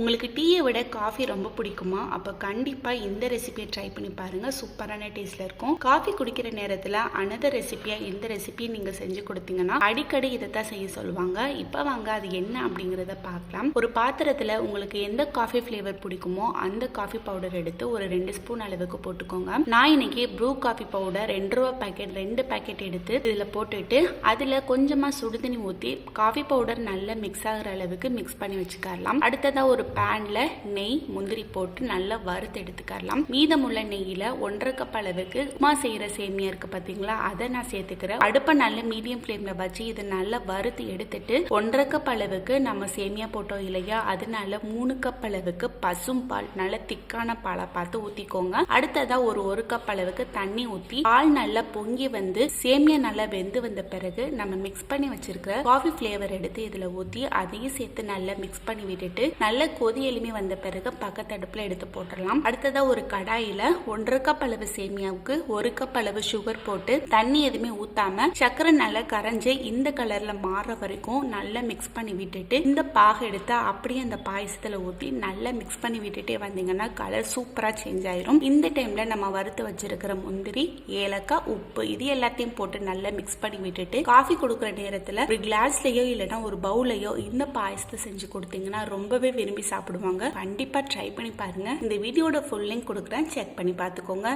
உங்களுக்கு டீயை விட காஃபி ரொம்ப பிடிக்குமா? அப்போ கண்டிப்பாக இந்த ரெசிபியை ட்ரை பண்ணி பாருங்கள் சூப்பரான டேஸ்ட்டில் இருக்கும். காஃபி குடிக்கிற நேரத்தில் அனதர் ரெசிபியாக இந்த ரெசிபியை நீங்கள் செஞ்சு கொடுத்தீங்கன்னா அடிக்கடி இதை தான் செய்ய சொல்லுவாங்க. இப்போ வாங்க அது என்ன அப்படிங்கிறத பார்க்கலாம். ஒரு பாத்திரத்தில் உங்களுக்கு எந்த காஃபி ஃப்ளேவர் பிடிக்குமோ அந்த காஃபி பவுடர் எடுத்து ஒரு ரெண்டு ஸ்பூன் அளவுக்கு போட்டுக்கோங்க. நான் இன்னைக்கு ப்ரூ காஃபி பவுடர் ரெண்டு ரூபா பாக்கெட் ரெண்டு பேக்கெட் எடுத்து இதில் போட்டுட்டு அதில் கொஞ்சமாக சுடுதண்ணி ஊற்றி காஃபி பவுடர் நல்லா மிக்ஸ் ஆகிற அளவுக்கு மிக்ஸ் பண்ணி வச்சுக்கலாம் அடுத்ததாக ஒரு பேன்ல நெய் முந்திரி போட்டு நல்லா வறுத்து எடுத்துக்கலாம் மீதமுள்ள நெய்யில ஒன்றரை கப் அளவுக்கு உப்புமா செய்யற சேமியா இருக்கு பாத்தீங்களா? அதை நான் சேர்த்துக்கிறேன். அடுப்பை நல்ல மீடியம் ஃப்ளேமில் வச்சு இதை நல்லா வறுத்து எடுத்துட்டு ஒன்றரை கப் அளவுக்கு நம்ம சேமியா போட்டோம் இல்லையா? அதனால மூணு கப் அளவுக்கு பசும் பால் நல்ல திக்கான பாலை பார்த்து ஊத்திக்கோங்க. அடுத்ததா ஒரு ஒரு கப் அளவுக்கு தண்ணி ஊத்தி பால் நல்லா பொங்கி வந்து சேமியா நல்லா வெந்து வந்த பிறகு நம்ம மிக்ஸ் பண்ணி வச்சிருக்கிற காஃபி ஃப்ளேவர் எடுத்து இதுல ஊத்தி அதையும் சேர்த்து நல்லா மிக்ஸ் பண்ணி விட்டுட்டு நல்ல கொதி எலுமி வந்த பிறகு பக்கத்து அடுப்பில் எடுத்து போட்டுடலாம். அடுத்ததாக ஒரு கடாயில ஒன்றரை கப் அளவு சேமியாவுக்கு ஒரு கப் அளவு சுகர் போட்டு தண்ணி எதுவுமே ஊத்தாம சர்க்கரை நல்லா கரைஞ்சி இந்த கலர்ல மாறுற வரைக்கும் நல்லா மிக்ஸ் பண்ணி விட்டுட்டு இந்த பாகு எடுத்து அப்படியே அந்த பாயசத்துல ஊத்தி நல்லா மிக்ஸ் பண்ணி விட்டுட்டே வந்தீங்கன்னா கலர் சூப்பரா சேஞ்ச் ஆயிரும். இந்த டைம்ல நம்ம வறுத்து வச்சிருக்கிற முந்திரி ஏலக்காய் உப்பு இது எல்லாத்தையும் போட்டு நல்லா மிக்ஸ் பண்ணி விட்டுட்டு காஃபி கொடுக்குற நேரத்துல ஒரு கிளாஸ்லயோ இல்லைன்னா ஒரு பவுலையோ இந்த பாயசத்தை செஞ்சு கொடுத்தீங்கன்னா ரொம்பவே விரும்பி சாப்பிடுவாங்க. கண்டிப்பா ட்ரை பண்ணி பாருங்க. இந்த வீடியோட ஃபுல் லிங்க் கொடுக்குறேன். செக் பண்ணி பார்த்துக்கோங்க.